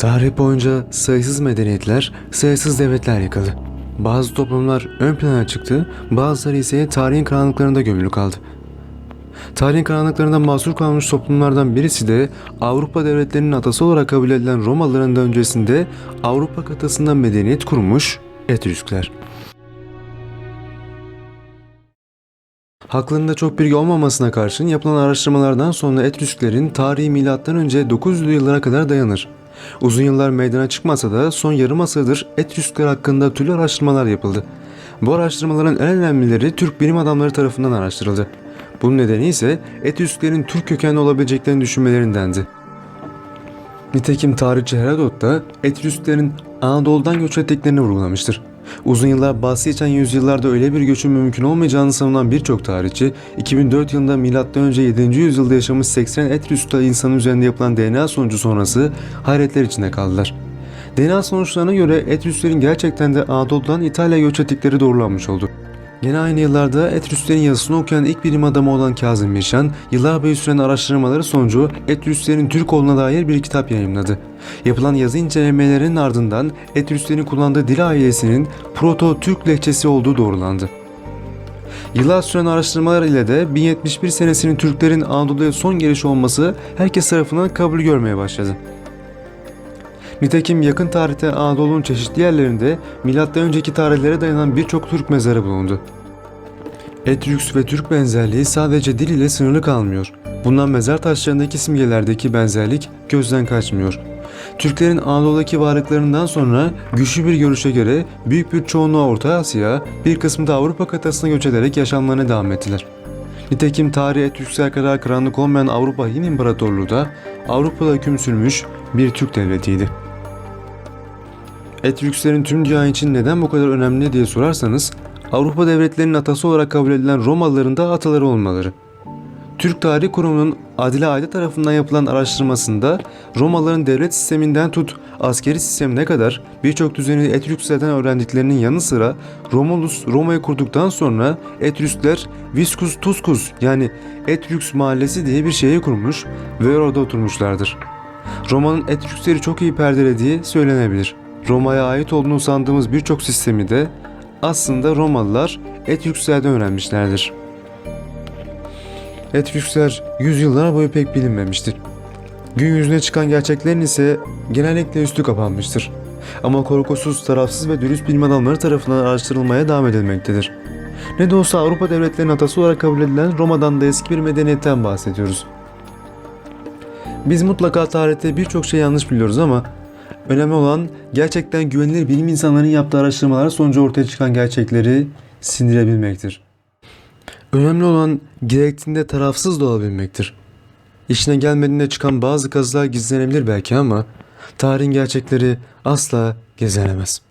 Tarih boyunca sayısız medeniyetler, sayısız devletler yıkıldı. Bazı toplumlar ön plana çıktı, bazıları ise tarihin karanlıklarında gömülü kaldı. Tarihin karanlıklarında mahsur kalmış toplumlardan birisi de Avrupa devletlerinin atası olarak kabul edilen Romalıların da öncesinde Avrupa kıtasında medeniyet kurmuş Etrüskler. Haklarında çok bilgi olmamasına karşın yapılan araştırmalardan sonra Etrüsklerin tarihi milattan önce 900'lü yıllara kadar dayanır. Uzun yıllar meydana çıkmasa da son yarım asırdır Etrüskler hakkında türlü araştırmalar yapıldı. Bu araştırmaların en önemlileri Türk bilim adamları tarafından araştırıldı. Bunun nedeni ise Etrüsklerin Türk kökenli olabileceklerini düşünmelerindendi. Nitekim tarihçi Herodot da Etrüsklerin Anadolu'dan göç ettiklerini vurgulamıştır. Uzun yıllar bahsi geçen yüzyıllarda öyle bir göçün mümkün olmayacağını savunan birçok tarihçi, 2004 yılında M.Ö. 7. yüzyılda yaşamış 80 Etrüsk'ta insanın üzerinde yapılan DNA sonucu sonrası hayretler içinde kaldılar. DNA sonuçlarına göre Etrüsklerin gerçekten de Anadolu'dan İtalya'ya göç ettikleri doğrulanmış oldu. Yine aynı yıllarda Etrüsklerin yazısını okuyan ilk bilim adamı olan Kazım Mişan, yıllar boyu süren araştırmaları sonucu Etrüsklerin Türk olduğuna dair bir kitap yayımladı. Yapılan yazı incelemelerinin ardından Etrüsklerin kullandığı dil ailesinin Proto-Türk lehçesi olduğu doğrulandı. Yıllar süren araştırmalar ile de 1071 senesinin Türklerin Anadolu'ya son geliş olması herkes tarafından kabul görmeye başladı. Nitekim yakın tarihte Anadolu'nun çeşitli yerlerinde milattan önceki tarihlere dayanan birçok Türk mezarı bulundu. Etrüks ve Türk benzerliği sadece dil ile sınırlı kalmıyor. Bundan mezar taşlarındaki simgelerdeki benzerlik gözden kaçmıyor. Türklerin Anadolu'daki varlıklarından sonra güçlü bir görüşe göre büyük bir çoğunluğu Orta Asya, bir kısmı da Avrupa kıtasına göç ederek yaşamlarına devam ettiler. Nitekim tarihe Türksel kadar karanlık olmayan Avrupa Hin İmparatorluğu da Avrupa'da hüküm sürmüş bir Türk devletiydi. Etrükslerin tüm dünya için neden bu kadar önemli diye sorarsanız Avrupa devletlerinin atası olarak kabul edilen Romalıların da ataları olmaları. Türk Tarih Kurumu'nun Adile Ayda tarafından yapılan araştırmasında Romalıların devlet sisteminden tut askeri sistemine kadar birçok düzeni Etrüsklerden öğrendiklerinin yanı sıra Romulus Roma'yı kurduktan sonra Etrüskler Viscus Tuscus yani Etrüks mahallesi diye bir şehir kurmuş ve orada oturmuşlardır. Roma'nın Etrüksleri çok iyi perdelediği söylenebilir. Roma'ya ait olduğunu sandığımız birçok sistemi de aslında Romalılar Etrükslerden öğrenmişlerdir. Etrüskler yüzyıllar boyu pek bilinmemiştir. Gün yüzüne çıkan gerçeklerin ise genellikle üstü kapanmıştır. Ama korkusuz, tarafsız ve dürüst bilim adamları tarafından araştırılmaya devam edilmektedir. Ne de olsa Avrupa devletlerinin atası olarak kabul edilen Roma'dan da eski bir medeniyetten bahsediyoruz. Biz mutlaka tarihte birçok şey yanlış biliyoruz ama önemli olan gerçekten güvenilir bilim insanlarının yaptığı araştırmalar sonucu ortaya çıkan gerçekleri sindirebilmektir. Önemli olan gerektiğinde tarafsız da olabilmektir. İşine gelmediğinde çıkan bazı kazılar gizlenebilir belki ama tarihin gerçekleri asla gizlenemez.